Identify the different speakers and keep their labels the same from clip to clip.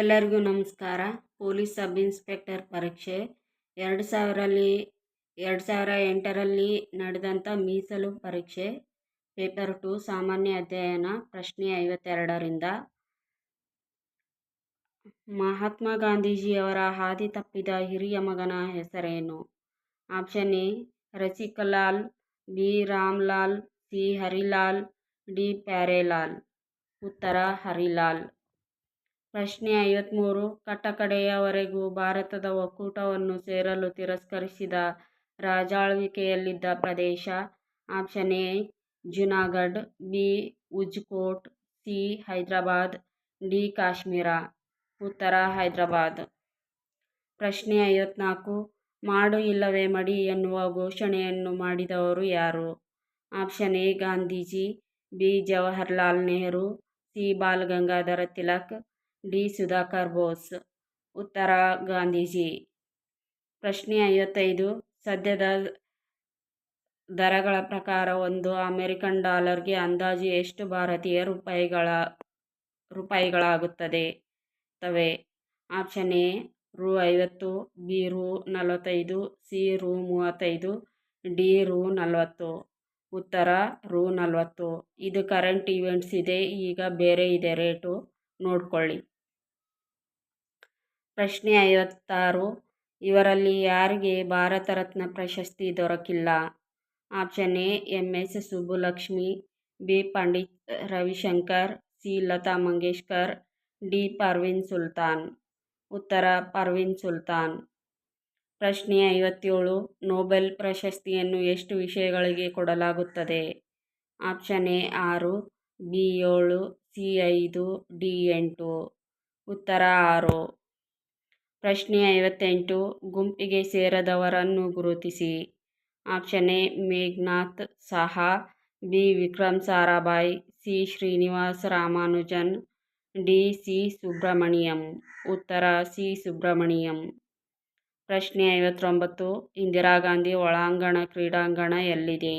Speaker 1: ಎಲ್ಲರಿಗೂ ನಮಸ್ಕಾರ. Police sub inspector ಪರೀಕ್ಷೆ. ಎರಡು ಸಾವಿರಲ್ಲಿ, ಎರಡು ಸಾವಿರ ಎಂಟರಲ್ಲಿ ನಡೆದಂಥ ಮೀಸಲು ಪರೀಕ್ಷೆ. ಪೇಪರ್ ಟು ಸಾಮಾನ್ಯ ಅಧ್ಯಯನ ಪ್ರಶ್ನೆ ಐವತ್ತೆರಡರಿಂದ. ಮಹಾತ್ಮ ಗಾಂಧೀಜಿಯವರ ಹಾದಿ ತಪ್ಪಿದ ಹಿರಿಯ ಮಗನ ಹೆಸರೇನು? Option A, Rasiklal, B, Ramlal, C, Harilal, D, Pyarelal. ಉತ್ತರ, ಹರಿಲಾಲ್. ಪ್ರಶ್ನೆ ಐವತ್ತ್ಮೂರು ಕಟ್ಟಕಡೆಯವರೆಗೂ ಭಾರತದ ಒಕ್ಕೂಟವನ್ನು ಸೇರಲು ತಿರಸ್ಕರಿಸಿದ ರಾಜಾಳ್ವಿಕೆಯಲ್ಲಿದ್ದ ಪ್ರದೇಶ, option A, Junagadh, B, Ujkot, C, Hyderabad, D, Kashmir. ಉತ್ತರ ಹೈದರಾಬಾದ್. ಪ್ರಶ್ನೆ ಐವತ್ನಾಲ್ಕು. ಮಾಡು ಇಲ್ಲವೇ ಮಡಿ ಎನ್ನುವ ಘೋಷಣೆಯನ್ನು ಮಾಡಿದವರು ಯಾರು? Option A, Gandhiji, B, Jawaharlal Nehru, C Bal Gangadhar Tilak D. Sudhakar Bose. ಉತ್ತರ, ಗಾಂಧೀಜಿ. ಪ್ರಶ್ನೆ ಐವತ್ತೈದು. ಸದ್ಯದ ದರಗಳ ಪ್ರಕಾರ ಒಂದು ಅಮೆರಿಕನ್ ಡಾಲರ್ಗೆ ಅಂದಾಜು ಎಷ್ಟು ಭಾರತೀಯ ರೂಪಾಯಿಗಳ, ರೂಪಾಯಿಗಳಾಗುತ್ತದೆ? ತವೆ. ಆಪ್ಷನ್ ಎ, ರು ಐವತ್ತು, ಬಿ, ರು ನಲವತ್ತೈದು, ಸಿ, ರು ಮೂವತ್ತೈದು, ಡಿ, ರು ನಲವತ್ತು. ಉತ್ತರ, ರು ನಲವತ್ತು. ಇದು ಕರೆಂಟ್ ಇವೆಂಟ್ಸ್ ಇದೆ, ಈಗ ಬೇರೆ ಇದೆ ರೇಟು. ನೋಡ್ಕೊಳ್ಳಿ. ಪ್ರಶ್ನೆ ಐವತ್ತಾರು. ಇವರಲ್ಲಿ ಯಾರಿಗೆ ಭಾರತ ರತ್ನ ಪ್ರಶಸ್ತಿ ದೊರಕಿಲ್ಲ? Option A, M S Subbulakshmi, B, Pandit Ravishankar, C, Lata Mangeshkar, D, Parveen Sultan. ಉತ್ತರ, ಪರ್ವಿನ್ ಸುಲ್ತಾನ್. ಪ್ರಶ್ನೆ ಐವತ್ತೇಳು, ನೊಬೆಲ್ ಪ್ರಶಸ್ತಿಯನ್ನು ಎಷ್ಟು ವಿಷಯಗಳಿಗೆ ಕೊಡಲಾಗುತ್ತದೆ? ಆಪ್ಷನ್ ಎ, ಆರು, ಬಿ, ಏಳು, ಸಿ, ಐದು, ಡಿ, ಎಂಟು. ಉತ್ತರ, ಆರು. ಪ್ರಶ್ನೆ ಐವತ್ತೆಂಟು, ಗುಂಪಿಗೆ ಸೇರದವರನ್ನು ಗುರುತಿಸಿ. Option A, Meghnad Saha, B, Vikram Sarabhai, C, Srinivas Ramanujan, D, C Subramaniam ಉತ್ತರ, ಸಿ ಸುಬ್ರಮಣಿಯಂ ಪ್ರಶ್ನೆ ಐವತ್ತೊಂಬತ್ತು, ಇಂದಿರಾ ಗಾಂಧಿ ಒಳಾಂಗಣ ಕ್ರೀಡಾಂಗಣ ಎಲ್ಲಿದೆ?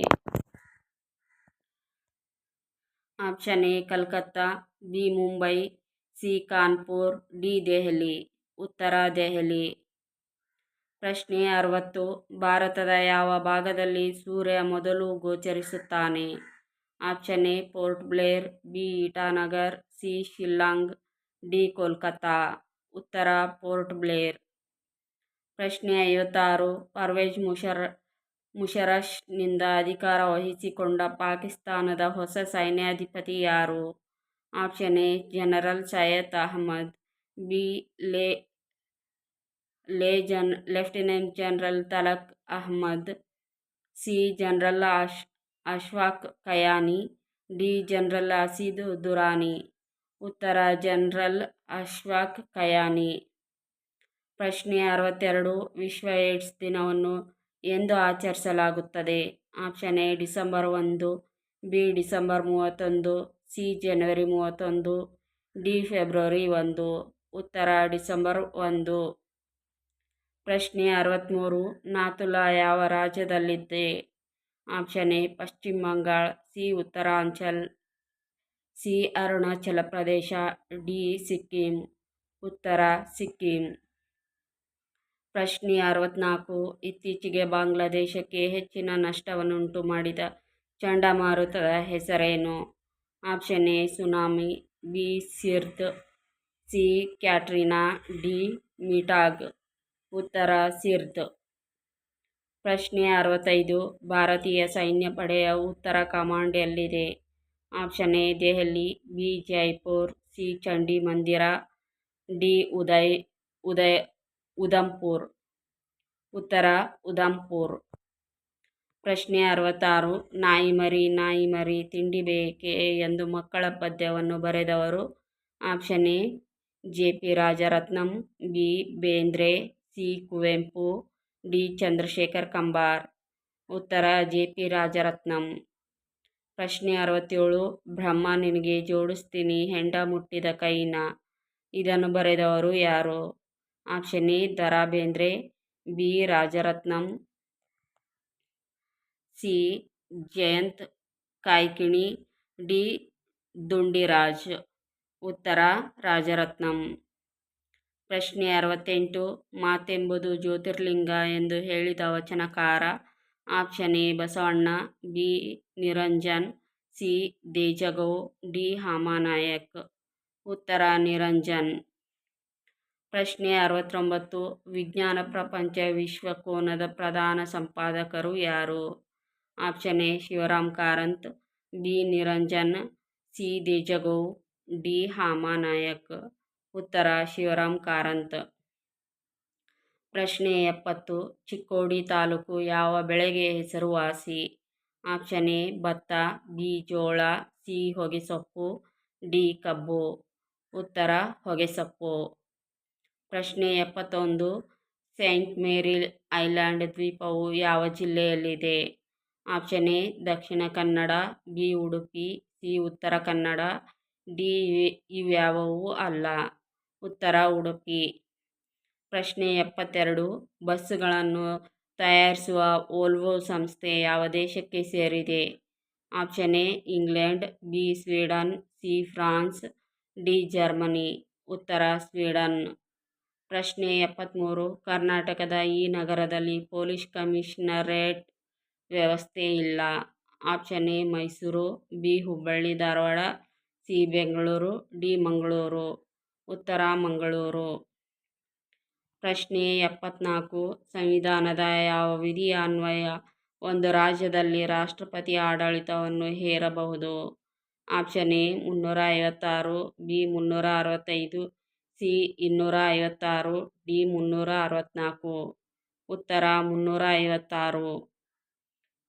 Speaker 1: Option A, Calcutta, B, Mumbai, C, Kanpur, D, Delhi. ಉತ್ತರ ದೆಹಲಿ. ಪ್ರಶ್ನೆ ಅರವತ್ತು. ಭಾರತದ ಯಾವ ಭಾಗದಲ್ಲಿ ಸೂರ್ಯ ಮೊದಲು ಗೋಚರಿಸುತ್ತಾನೆ? Option A, Port Blair, B, Itanagar, C, Shillong, D, Kolkata. ಉತ್ತರ, ಪೋರ್ಟ್ ಬ್ಲೇರ್. ಪ್ರಶ್ನೆ ಐವತ್ತಾರು. ಪರ್ವೇಜ್ ಮುಷರ್, ಮುಷರಶ್ನಿಂದ ಅಧಿಕಾರ ವಹಿಸಿಕೊಂಡ ಪಾಕಿಸ್ತಾನದ ಹೊಸ ಸೈನ್ಯಾಧಿಪತಿ ಯಾರು? Option A, general Syed Ahmad. B ಲೇ ಲೇ Jan lieutenant general Talak Ahmad, C general ಅಶ್, Ashfaq Kayani, D general Asad Durrani. ಉತ್ತರ, ಜನರಲ್ ಅಶ್ವಾಕ್ ಕಯಾನಿ. ಪ್ರಶ್ನೆ ಅರವತ್ತೆರಡು, ವಿಶ್ವ ಏಡ್ಸ್ ದಿನವನ್ನು ಎಂದು ಆಚರಿಸಲಾಗುತ್ತದೆ. ಆಪ್ಷನ್ ಎ, ಡಿಸೆಂಬರ್ ಒಂದು, ಬಿ, ಡಿಸೆಂಬರ್ ಮೂವತ್ತೊಂದು, ಸಿ, ಜನವರಿ ಮೂವತ್ತೊಂದು, ಡಿ, ಫೆಬ್ರವರಿ ಒಂದು. ಉತ್ತರ ಡಿಸೆಂಬರ್ ಒಂದು. ಪ್ರಶ್ನೆ ಅರವತ್ತ್ಮೂರು ನಾಥುಲಾ ಯಾವ ರಾಜ್ಯದಲ್ಲಿದೆ? Option A, Paschima Bangala, C, Uttaranchal, C, Arunachal Pradesh, D, Sikkim. ಉತ್ತರ ಸಿಕ್ಕಿಂ. ಪ್ರಶ್ನೆ ಅರವತ್ನಾಲ್ಕು. ಇತ್ತೀಚೆಗೆ ಬಾಂಗ್ಲಾದೇಶಕ್ಕೆ ಹೆಚ್ಚಿನ ನಷ್ಟವನ್ನುಂಟು ಮಾಡಿದ ಚಂಡಮಾರುತದ ಹೆಸರೇನು? Option A, tsunami, B, ಸಿರ್ದ್. C Katrina D Mitag. ಉತ್ತರ ಸಿರ್ದ್. ಪ್ರಶ್ನೆ ಅರವತ್ತೈದು. ಭಾರತೀಯ ಸೈನ್ಯ ಪಡೆಯ ಉತ್ತರ ಕಮಾಂಡ್ ಎಲ್ಲಿದೆ? Option A, Delhi. B, Jaipur. C Chandi Mandir D, Uday Uday, Udhampur. ಉತ್ತರ, ಉಧಂಪುರ್. ಪ್ರಶ್ನೆ ಅರವತ್ತಾರು. ನಾಯಿ ಮರಿ ನಾಯಿ ಮರಿ ತಿಂಡಿ ಬೇಕೆ ಎಂದು ಮಕ್ಕಳ ಪದ್ಯವನ್ನು ಬರೆದವರು. Option A J P Rajaratnam B Bendre C Kuvempu D Chandrashekhar Kambar ಉತ್ತರ ಜೆ ಪಿ ರಾಜರತ್ನಂ ಪ್ರಶ್ನೆ ಅರವತ್ತೇಳು ಬ್ರಹ್ಮ ನಿನಗೆ ಜೋಡಿಸ್ತೀನಿ ಹೆಂಡ ಮುಟ್ಟಿದ ಕೈನ ಇದನ್ನು ಬರೆದವರು ಯಾರು option A Da Ra Bendre B Rajaratnam C Jayant Kaikini D Dundiraj ಉತ್ತರ, ರಾಜರತ್ನಂ. ಪ್ರಶ್ನೆ ಅರವತ್ತೆಂಟು, ಮಾತೆಂಬುದು ಜ್ಯೋತಿರ್ಲಿಂಗ ಎಂದು ಹೇಳಿದ ವಚನಕಾರ. Option A, Basavanna, B, Niranjan, C, Dejagou, D, Hamanayak. ಉತ್ತರ, ನಿರಂಜನ್. ಪ್ರಶ್ನೆ ಅರವತ್ತೊಂಬತ್ತು, ವಿಜ್ಞಾನ ಪ್ರಪಂಚ ವಿಶ್ವಕೋನದ ಪ್ರಧಾನ ಸಂಪಾದಕರು ಯಾರು? Option A, Shivaram Karanth, B, Niranjan, C, Dejagou. D. Hamanayak. ಉತ್ತರ, ಶಿವರಾಮ್ ಕಾರಂತ್. ಪ್ರಶ್ನೆ ಎಪ್ಪತ್ತು. ಚಿಕ್ಕೋಡಿ ತಾಲೂಕು ಯಾವ ಬೆಳೆಗೆ ಹೆಸರುವಾಸಿ ಆಪ್ಷನ್ ಎ, ಭತ್ತ, ಬಿ, ಜೋಳ, ಸಿ, ಹೊಗೆಸೊಪ್ಪು, ಡಿ, ಕಬ್ಬು. ಉತ್ತರ, ಹೊಗೆಸೊಪ್ಪು. ಪ್ರಶ್ನೆ ಎಪ್ಪತ್ತೊಂದು. ಸೈಂಟ್ ಮೇರಿ ಐಲ್ಯಾಂಡ್ ದ್ವೀಪವು ಯಾವ ಜಿಲ್ಲೆಯಲ್ಲಿದೆ? Option A, Dakshina Kannada, B, Udupi, C, Uttara Kannada. D ಇವ್ಯಾವುವೂ ಅಲ್ಲ. ಉತ್ತರ ಉಡುಪಿ. ಪ್ರಶ್ನೆ ಎಪ್ಪತ್ತೆರಡು. ಬಸ್ಸುಗಳನ್ನು ತಯಾರಿಸುವ ವೋಲ್ವೋ ಸಂಸ್ಥೆ ಯಾವ ದೇಶಕ್ಕೆ ಸೇರಿದೆ? Option A, England, B, Sweden, C, France, D, Germany. ಉತ್ತರ ಸ್ವೀಡನ್. ಪ್ರಶ್ನೆ ಎಪ್ಪತ್ತ್ಮೂರು ಕರ್ನಾಟಕದ ಈ ನಗರದಲ್ಲಿ ಪೊಲೀಸ್ ಕಮಿಷನರೇಟ್ ವ್ಯವಸ್ಥೆ ಇಲ್ಲ. Option A, Mysuru, B, Hubballi, Dharwad C Bengaluru, D Mangaluru, ಉತ್ತರ ಮಂಗಳೂರು. ಪ್ರಶ್ನೆ ಎಪ್ಪತ್ನಾಲ್ಕು. ಸಂವಿಧಾನದ ಯಾವ ವಿಧಿಯ ಅನ್ವಯ ಒಂದು ರಾಜ್ಯದಲ್ಲಿ ರಾಷ್ಟ್ರಪತಿ ಆಡಳಿತವನ್ನು ಹೇರಬಹುದು? ಆಪ್ಷನ್ ಎ, ಮುನ್ನೂರ ಐವತ್ತಾರು, ಬಿ, ಮುನ್ನೂರ ಅರವತ್ತೈದು, ಸಿ, ಇನ್ನೂರ ಐವತ್ತಾರು, ಡಿ, ಮುನ್ನೂರ ಅರವತ್ತ್ನಾಲ್ಕು ಉತ್ತರ, ಮುನ್ನೂರ ಐವತ್ತಾರು.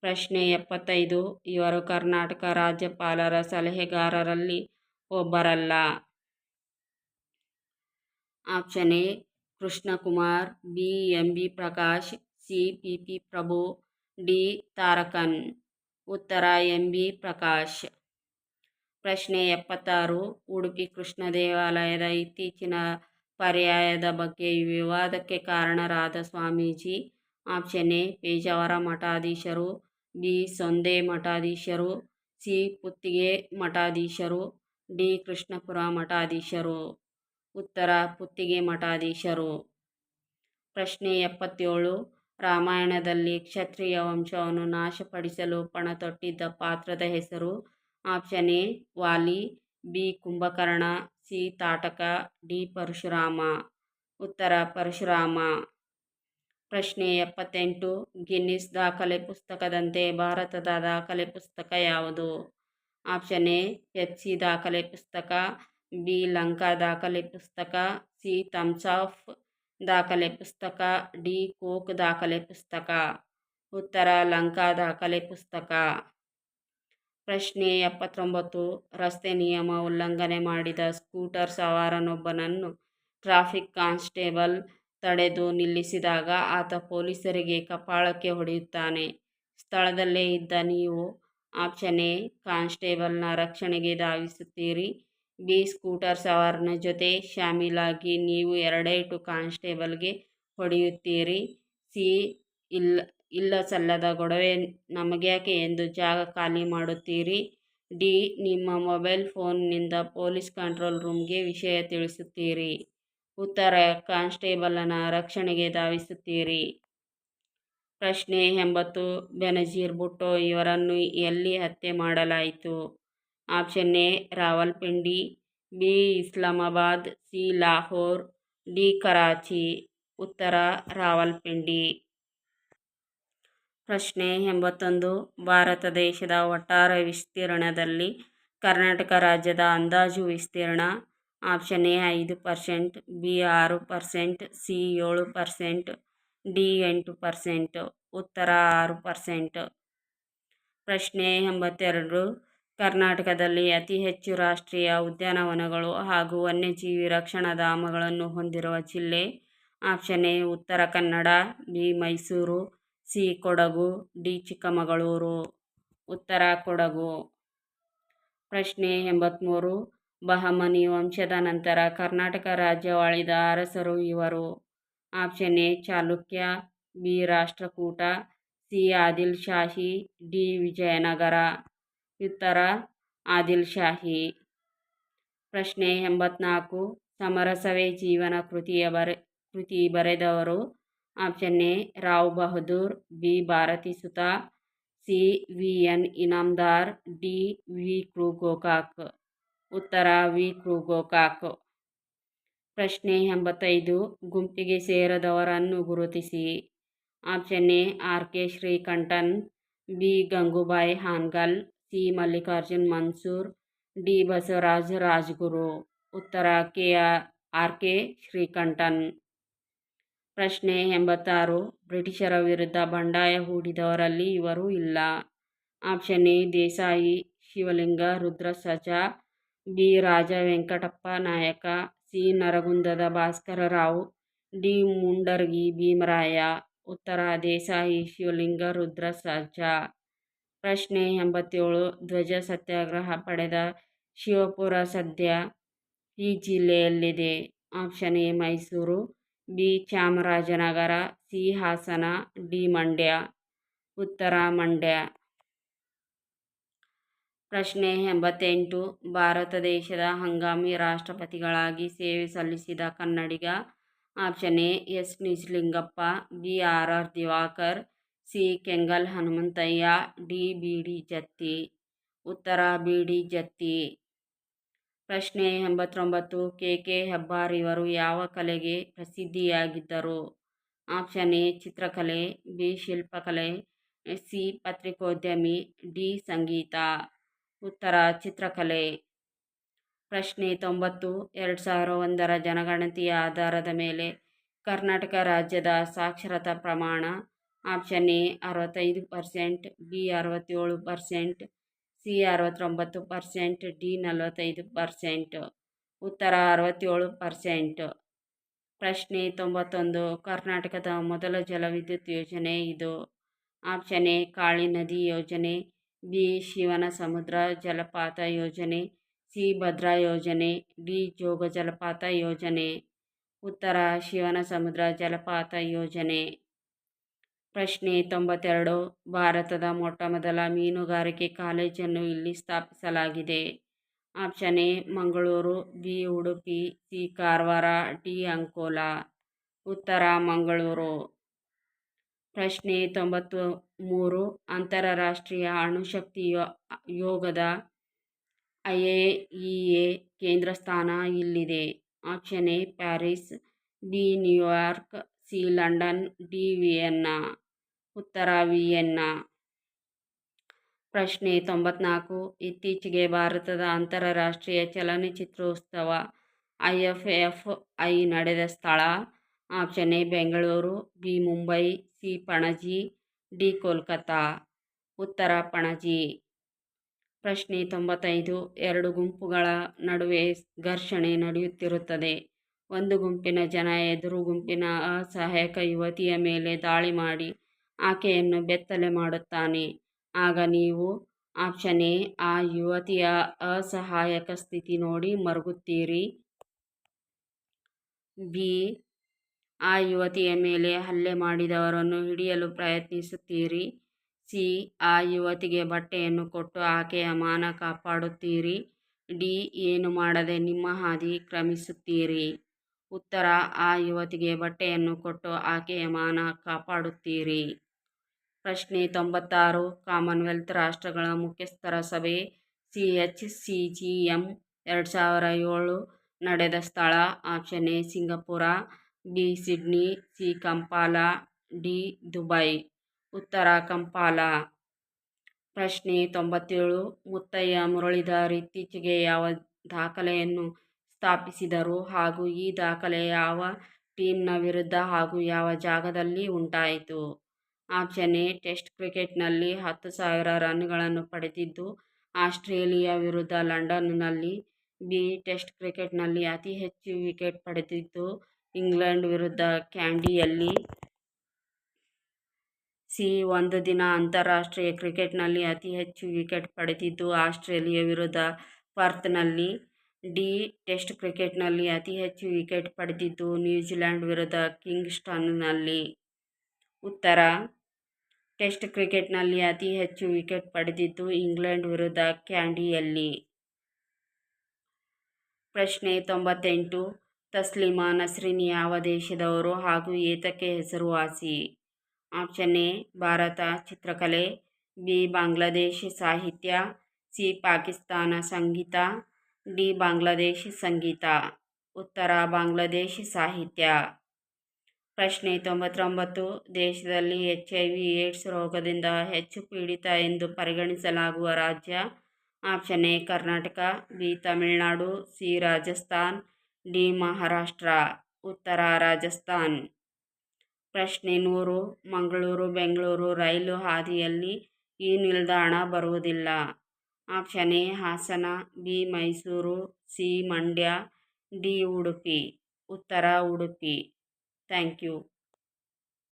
Speaker 1: ಪ್ರಶ್ನೆ ಎಪ್ಪತ್ತೈದು. ಇವರು ಕರ್ನಾಟಕ ರಾಜ್ಯಪಾಲರ ಸಲಹೆಗಾರರಲ್ಲಿ ಒಬ್ಬರಲ್ಲ. Option A, Krishnakumar, B M B Prakash, C, P P Prabhu, D, Tharakan. ಉತ್ತರ ಎಂ ಬಿ ಪ್ರಕಾಶ್. ಪ್ರಶ್ನೆ ಎಪ್ಪತ್ತಾರು. ಉಡುಪಿ ಕೃಷ್ಣ ದೇವಾಲಯದ ಇತ್ತೀಚಿನ ಪರ್ಯಾಯದ ಬಗ್ಗೆ ವಿವಾದಕ್ಕೆ ಕಾರಣರಾದ ಸ್ವಾಮೀಜಿ. ಆಪ್ಷನ್ ಎ, ಪೇಜಾವರ ಮಠಾಧೀಶರು ಬಿ ಸೊಂದೆ ಮಠಾಧೀಶರು, ಸಿ ಪುತ್ತಿಗೆ ಮಠಾಧೀಶರು, ಡಿ ಕೃಷ್ಣಪುರ ಮಠಾಧೀಶರು. ಉತ್ತರ ಪುತ್ತಿಗೆ ಮಠಾಧೀಶರು. ಪ್ರಶ್ನೆ ಎಪ್ಪತ್ತೇಳು, ರಾಮಾಯಣದಲ್ಲಿ ಕ್ಷತ್ರಿಯ ವಂಶವನ್ನು ನಾಶಪಡಿಸಲು ಪಣತೊಟ್ಟಿದ್ದ ಪಾತ್ರದ ಹೆಸರು, option A, Vali, B, Kumbhakarna, C, Tataka, D, Parashurama. ಉತ್ತರ ಪರಶುರಾಮ. ಪ್ರಶ್ನೆ ಎಪ್ಪತ್ತೆಂಟು. ಗಿನ್ನಿಸ್ ದಾಖಲೆ ಪುಸ್ತಕದಂತೆ ಭಾರತದ ದಾಖಲೆ ಪುಸ್ತಕ ಯಾವುದು? ಆಪ್ಷನ್ ಎ ಸಿ ದಾಖಲೆ ಪುಸ್ತಕ, ಬಿ, ಲಂಕಾ ದಾಖಲೆ ಪುಸ್ತಕ, ಸಿ, ಥಮ್ಸ್ ಆಫ್ ದಾಖಲೆ ಪುಸ್ತಕ, ಡಿ, ಕೋಕ್ ದಾಖಲೆ ಪುಸ್ತಕ. ಉತ್ತರ, ಲಂಕಾ ದಾಖಲೆ ಪುಸ್ತಕ. ಪ್ರಶ್ನೆ ಎಪ್ಪತ್ತೊಂಬತ್ತು. ರಸ್ತೆ ನಿಯಮ ಉಲ್ಲಂಘನೆ ಮಾಡಿದ ಸ್ಕೂಟರ್ ಸವಾರನೊಬ್ಬನನ್ನು ಟ್ರಾಫಿಕ್ ಕಾನ್ಸ್ಟೇಬಲ್ ತಡೆದು ನಿಲ್ಲಿಸಿದಾಗ ಆತ ಪೊಲೀಸರಿಗೆ ಕಪಾಳಕ್ಕೆ ಹೊಡೆಯುತ್ತಾನೆ. ಸ್ಥಳದಲ್ಲೇ ಇದ್ದ ನೀವು ಆಪ್ಷನ್ ಎ ಕಾನ್ಸ್ಟೇಬಲ್ನ ರಕ್ಷಣೆಗೆ ಧಾವಿಸುತ್ತೀರಿ. ಬಿ ಸ್ಕೂಟರ್ ಸವಾರನ ಜೊತೆ ಶಾಮೀಲಾಗಿ ನೀವು ಎರಡೇಟು ಕಾನ್ಸ್ಟೇಬಲ್ಗೆ ಹೊಡೆಯುತ್ತೀರಿ. ಸಿ ಇಲ್ಲ ಇಲ್ಲ ಸಲ್ಲದ ಗೊಡವೆ ನಮಗ್ಯಾಕೆ ಎಂದು ಜಾಗ ಖಾಲಿ ಮಾಡುತ್ತೀರಿ. ಡಿ ನಿಮ್ಮ ಮೊಬೈಲ್ ಫೋನ್ನಿಂದ ಪೊಲೀಸ್ ಕಂಟ್ರೋಲ್ ರೂಮ್ಗೆ ವಿಷಯ ತಿಳಿಸುತ್ತೀರಿ. ಉತ್ತರ, ಕಾನ್ಸ್ಟೇಬಲನ ರಕ್ಷಣೆಗೆ ಧಾವಿಸುತ್ತೀರಿ. ಪ್ರಶ್ನೆ ಎಂಬತ್ತು, ಬೆನಜೀರ್ ಭುಟ್ಟೋ ಇವರನ್ನು ಎಲ್ಲಿ ಹತ್ಯೆ ಮಾಡಲಾಯಿತು? Option A, Rawalpindi, B, Islamabad, C, Lahore, D, Karachi. ಉತ್ತರ, ರಾವಲ್ಪಿಂಡಿ. ಪ್ರಶ್ನೆ ಎಂಬತ್ತೊಂದು, ಭಾರತ ದೇಶದ ಒಟ್ಟಾರೆ ವಿಸ್ತೀರ್ಣದಲ್ಲಿ ಕರ್ನಾಟಕ ರಾಜ್ಯದ ಅಂದಾಜು ವಿಸ್ತೀರ್ಣ ಆಪ್ಷನ್ ಎ ಐದು ಪರ್ಸೆಂಟ್, ಬಿ ಆರು ಪರ್ಸೆಂಟ್, ಸಿ ಏಳು ಪರ್ಸೆಂಟ್, ಡಿ ಎಂಟು ಪರ್ಸೆಂಟ್, ಉತ್ತರ ಆರು ಪರ್ಸೆಂಟ್. ಪ್ರಶ್ನೆ ಎಂಬತ್ತೆರಡು, ಕರ್ನಾಟಕದಲ್ಲಿ ಅತಿ ಹೆಚ್ಚು ರಾಷ್ಟ್ರೀಯ ಉದ್ಯಾನವನಗಳು ಹಾಗೂ ವನ್ಯಜೀವಿ ರಕ್ಷಣಾಧಾಮಗಳನ್ನು ಹೊಂದಿರುವ ಜಿಲ್ಲೆ option A Uttara Kannada, B Mysuru, C Kodagu, D Chikkamagaluru. ಉತ್ತರ ಕೊಡಗು. ಪ್ರಶ್ನೆ ಎಂಬತ್ತ್ಮೂರು ಬಹಮನಿ ವಂಶದ ನಂತರ ಕರ್ನಾಟಕ ರಾಜ್ಯವಾಳಿದ ಅರಸರು ಇವರು. Option A, Chalukya, B, Rashtrakuta, C Adil Shahi D, Vijayanagara. ಉತ್ತರ ಆದಿಲ್ ಶಾಹಿ ಪ್ರಶ್ನೆ ಎಂಬತ್ನಾಲ್ಕು, ಸಮರಸವೇ ಜೀವನ ಕೃತಿಯ ಬರೆ, ಕೃತಿ ಬರೆದವರು. Option A, Rao Bahadur, B, Bharati Suta, C, V, N, Inamdar, D, V, Kru, Gokak. ಉತ್ತರ ವಿ. ಕೃ ಗೋಕಾಕ್ ಪ್ರಶ್ನೆ ಎಂಬತ್ತೈದು. ಗುಂಪಿಗೆ ಸೇರದವರನ್ನು ಗುರುತಿಸಿ. Option A, R. K. Srikantan, B. Gangubai Hangal, C. Mallikarjun Mansur, D. Basavaraj Rajguru. ಉತ್ತರ ಕೆ. ಆರ್. ಕೆ. ಶ್ರೀಕಂಠನ್. ಪ್ರಶ್ನೆ ಎಂಬತ್ತಾರು. ಬ್ರಿಟಿಷರ ವಿರುದ್ಧ ಬಂಡಾಯ ಹೂಡಿದವರಲ್ಲಿ ಇವರು ಇಲ್ಲ. Option A, Desai, Shivalinga Rudra Saja B Raja Venkatappa Nayaka, C. ನರಗುಂದದ Bhaskara Rao, D. Mundargi Bhimaraya, ಉತ್ತರ ದೇಸಾಯಿ ಶಿವಲಿಂಗ ರುದ್ರ ಸಜಾ ಪ್ರಶ್ನೆ ಎಂಬತ್ತೇಳು, ಧ್ವಜ ಸತ್ಯಾಗ್ರಹ ಪಡೆದ ಶಿವಪುರ ಸದ್ಯ ಈ ಜಿಲ್ಲೆಯಲ್ಲಿದೆ. Option A, Mysuru, B, Chamarajanagar, C, Hassan, D, Mandya. ಉತ್ತರ ಮಂಡ್ಯ. ಪ್ರಶ್ನೆ ಎಂಬತ್ತೆಂಟು. ಭಾರತ ದೇಶದ ಹಂಗಾಮಿ ರಾಷ್ಟ್ರಪತಿಗಳಾಗಿ ಸೇವೆ ಸಲ್ಲಿಸಿದ ಕನ್ನಡಿಗ. Option A, S Nijalingappa B, R R Diwakar, C, Kengal Hanumanthaiah, D, B, D Jatti. ಉತ್ತರ, ಬಿ, ಡಿ ಜತ್ತಿ. ಪ್ರಶ್ನೆ ಎಂಬತ್ತೊಂಬತ್ತು. ಕೆ ಕೆ ಹೆಬ್ಬಾರ್ ಇವರು ಯಾವ ಕಲೆಗೆ ಪ್ರಸಿದ್ಧಿಯಾಗಿದ್ದರು? ಆಪ್ಷನ್ ಎ, ಚಿತ್ರಕಲೆ, ಬಿ, ಶಿಲ್ಪಕಲೆ, ಸಿ, ಪತ್ರಿಕೋದ್ಯಮಿ, ಡಿ, ಸಂಗೀತ. ಉತ್ತರ ಚಿತ್ರಕಲೆ. ಪ್ರಶ್ನೆ ತೊಂಬತ್ತು, ಎರಡು ಸಾವಿರ ಒಂದರ ಜನಗಣತಿಯ ಆಧಾರದ ಮೇಲೆ ಕರ್ನಾಟಕ ರಾಜ್ಯದ ಸಾಕ್ಷರತಾ ಪ್ರಮಾಣ, ಆಪ್ಷನ್ ಎ, ಅರವತ್ತೈದು ಪರ್ಸೆಂಟ್, ಬಿ, ಅರವತ್ತೇಳು ಪರ್ಸೆಂಟ್, ಸಿ, ಅರವತ್ತೊಂಬತ್ತು ಪರ್ಸೆಂಟ್, ಡಿ, ನಲವತ್ತೈದು ಪರ್ಸೆಂಟ್. ಉತ್ತರ ಅರವತ್ತೇಳು ಪರ್ಸೆಂಟ್. ಪ್ರಶ್ನೆ ತೊಂಬತ್ತೊಂದು, ಕರ್ನಾಟಕದ ಮೊದಲ ಜಲವಿದ್ಯುತ್ ಯೋಜನೆ ಇದು. ಆಪ್ಷನ್ ಎ, ಕಾಳಿ ನದಿ ಯೋಜನೆ. ಬಿ ಶಿವನ ಸಮುದ್ರ ಜಲಪಾತ ಯೋಜನೆ, ಸಿ ಭದ್ರಾ ಯೋಜನೆ, ಡಿ ಜೋಗ ಜಲಪಾತ ಯೋಜನೆ, ಉತ್ತರ ಶಿವನ ಸಮುದ್ರ ಜಲಪಾತ ಯೋಜನೆ. ಪ್ರಶ್ನೆ ತೊಂಬತ್ತೆರಡು, ಭಾರತದ ಮೊಟ್ಟಮೊದಲ ಮೀನುಗಾರಿಕೆ ಕಾಲೇಜನ್ನು ಇಲ್ಲಿ ಸ್ಥಾಪಿಸಲಾಗಿದೆ. Option A, Mangaluru, B, Udupi, C, Karwar, D, Ankola. ಉತ್ತರ ಮಂಗಳೂರು. ಪ್ರಶ್ನೆ ತೊಂಬತ್ತು ಮೂರು ಅಂತಾರಾಷ್ಟ್ರೀಯ ಅಣುಶಕ್ತಿ ಯೋಗದ ಐ ಎ ಇ ಎ ಕೇಂದ್ರ ಸ್ಥಾನ ಇಲ್ಲಿದೆ. Option A, Paris, B, New York, C, London, D, Vienna. ಉತ್ತರ ವಿಯೆನ್ನಾ. ಪ್ರಶ್ನೆ ತೊಂಬತ್ನಾಲ್ಕು, ಇತ್ತೀಚೆಗೆ ಭಾರತದ ಅಂತಾರಾಷ್ಟ್ರೀಯ ಚಲನಚಿತ್ರೋತ್ಸವ ಐ ಎಫ್ ಎಫ್ ಐ ನಡೆದ ಸ್ಥಳ. Option A, Bengaluru, B, Mumbai, C, Panaji. D Kolkata ಉತ್ತರ ಪಣಜಿ, ಪ್ರಶ್ನೆ ತೊಂಬತ್ತೈದು, ಎರಡು ಗುಂಪುಗಳ ನಡುವೆ ಘರ್ಷಣೆ ನಡೆಯುತ್ತಿರುತ್ತದೆ. ಒಂದು ಗುಂಪಿನ ಜನ ಎದುರು ಗುಂಪಿನ ಅಸಹಾಯಕ ಯುವತಿಯ ಮೇಲೆ ದಾಳಿ ಮಾಡಿ ಆಕೆಯನ್ನು ಬೆತ್ತಲೆ ಮಾಡುತ್ತಾನೆ. ಆಗ ನೀವು ಆಪ್ಷನ್ ಎ, ಆ ಯುವತಿಯ ಅಸಹಾಯಕ ಸ್ಥಿತಿ ನೋಡಿ ಮರುಗುತ್ತೀರಿ. ಬಿ ಆ ಯುವತಿಯ ಮೇಲೆ ಹಲ್ಲೆ ಮಾಡಿದವರನ್ನು ಹಿಡಿಯಲು ಪ್ರಯತ್ನಿಸುತ್ತೀರಿ. ಸಿ. ಆ ಯುವತಿಗೆ ಬಟ್ಟೆಯನ್ನು ಕೊಟ್ಟು ಆಕೆಯ ಮಾನ ಕಾಪಾಡುತ್ತೀರಿ. ಡಿ. ಏನು ಮಾಡದೆ ನಿಮ್ಮ ಹಾದಿ ಕ್ರಮಿಸುತ್ತೀರಿ. ಉತ್ತರ, ಆ ಯುವತಿಗೆ ಬಟ್ಟೆಯನ್ನು ಕೊಟ್ಟು ಆಕೆಯ ಮಾನ ಕಾಪಾಡುತ್ತೀರಿ. ಪ್ರಶ್ನೆ ತೊಂಬತ್ತಾರು. ಕಾಮನ್ವೆಲ್ತ್ ರಾಷ್ಟ್ರಗಳ ಮುಖ್ಯಸ್ಥರ ಸಭೆ. C. H. C. G. M. ಎರಡು ಸಾವಿರ ಏಳು ನಡೆದ ಸ್ಥಳ. Option A, Singapore. B Sydney, C Kampala, D Dubai, ಉತ್ತರ ಕಂಪಾಲ. ಪ್ರಶ್ನೆ ತೊಂಬತ್ತೇಳು, ಮುತ್ತಯ್ಯ ಮುರಳೀಧರ್ ಇತ್ತೀಚೆಗೆ ಯಾವ ದಾಖಲೆಯನ್ನು ಸ್ಥಾಪಿಸಿದರು ಹಾಗೂ ಈ ದಾಖಲೆ ಯಾವ ಟೀಮ್ನ ವಿರುದ್ಧ ಹಾಗೂ ಯಾವ ಜಾಗದಲ್ಲಿ ಉಂಟಾಯಿತು? ಆಪ್ಷನ್ ಎ, ಟೆಸ್ಟ್ ಕ್ರಿಕೆಟ್ನಲ್ಲಿ ಹತ್ತು ಸಾವಿರ ರನ್ಗಳನ್ನು ಪಡೆದಿದ್ದು, ಆಸ್ಟ್ರೇಲಿಯಾ ವಿರುದ್ಧ ಲಂಡನ್ನಲ್ಲಿ, ಬಿ, ಟೆಸ್ಟ್ ಕ್ರಿಕೆಟ್ನಲ್ಲಿ ಅತಿ ಹೆಚ್ಚು ವಿಕೆಟ್ ಪಡೆದಿದ್ದು ಇಂಗ್ಲೆಂಡ್ ವಿರುದ್ಧ ಕ್ಯಾಂಡಿಯಲ್ಲಿ ಸಿ ಒಂದು ದಿನ ಅಂತಾರಾಷ್ಟ್ರೀಯ ಕ್ರಿಕೆಟ್ನಲ್ಲಿ ಅತಿ ಹೆಚ್ಚು ವಿಕೆಟ್ ಪಡೆದಿದ್ದು, ಆಸ್ಟ್ರೇಲಿಯಾ ವಿರುದ್ಧ ಪರ್ತ್ನಲ್ಲಿ ಡಿ ಟೆಸ್ಟ್ ಕ್ರಿಕೆಟ್ನಲ್ಲಿ ಅತಿ ಹೆಚ್ಚು ವಿಕೆಟ್ ಪಡೆದಿದ್ದು, ನ್ಯೂಜಿಲ್ಯಾಂಡ್ ವಿರುದ್ಧ ಕಿಂಗ್ಸ್ಟನ್ನಲ್ಲಿ. ಉತ್ತರ, ಟೆಸ್ಟ್ ಕ್ರಿಕೆಟ್ನಲ್ಲಿ ಅತಿ ಹೆಚ್ಚು ವಿಕೆಟ್ ಪಡೆದಿದ್ದು, ಇಂಗ್ಲೆಂಡ್ ವಿರುದ್ಧ ಕ್ಯಾಂಡಿಯಲ್ಲಿ. ಪ್ರಶ್ನೆ ತೊಂಬತ್ತೆಂಟು ತಸ್ಲೀಮಾ ನಸ್ರಿನ್ ಯಾವ ದೇಶದವರು ಹಾಗೂ ಏತಕ್ಕೆ ಹೆಸರುವಾಸಿ ಆಪ್ಷನ್ ಎ ಭಾರತ ಚಿತ್ರಕಲೆ, ಬಿ, ಬಾಂಗ್ಲಾದೇಶ ಸಾಹಿತ್ಯ, ಸಿ, ಪಾಕಿಸ್ತಾನ ಸಂಗೀತ, ಡಿ, ಬಾಂಗ್ಲಾದೇಶ ಸಂಗೀತ. ಉತ್ತರ, ಬಾಂಗ್ಲಾದೇಶ ಸಾಹಿತ್ಯ. ಪ್ರಶ್ನೆ ತೊಂಬತ್ತೊಂಬತ್ತು, ದೇಶದಲ್ಲಿ ಎಚ್ ಐ ವಿ ಏಡ್ಸ್ ರೋಗದಿಂದ ಹೆಚ್ಚು ಪೀಡಿತ ಎಂದು ಪರಿಗಣಿಸಲಾಗುವ ರಾಜ್ಯ? Option A Karnataka, B, Tamil Nadu, C, Rajasthan D Maharashtra, ಉತ್ತರ ರಾಜಸ್ಥಾನ್. ಪ್ರಶ್ನೆ ನೂರು, ಮಂಗಳೂರು, ಬೆಂಗಳೂರು ರೈಲು ಹಾದಿಯಲ್ಲಿ ಈ ನಿಲ್ದಾಣ ಬರುವುದಿಲ್ಲ. Option A, Hassan, B, Mysuru, C, Mandya, D, Udupi, ಉತ್ತರ ಉಡುಪಿ. Thank you.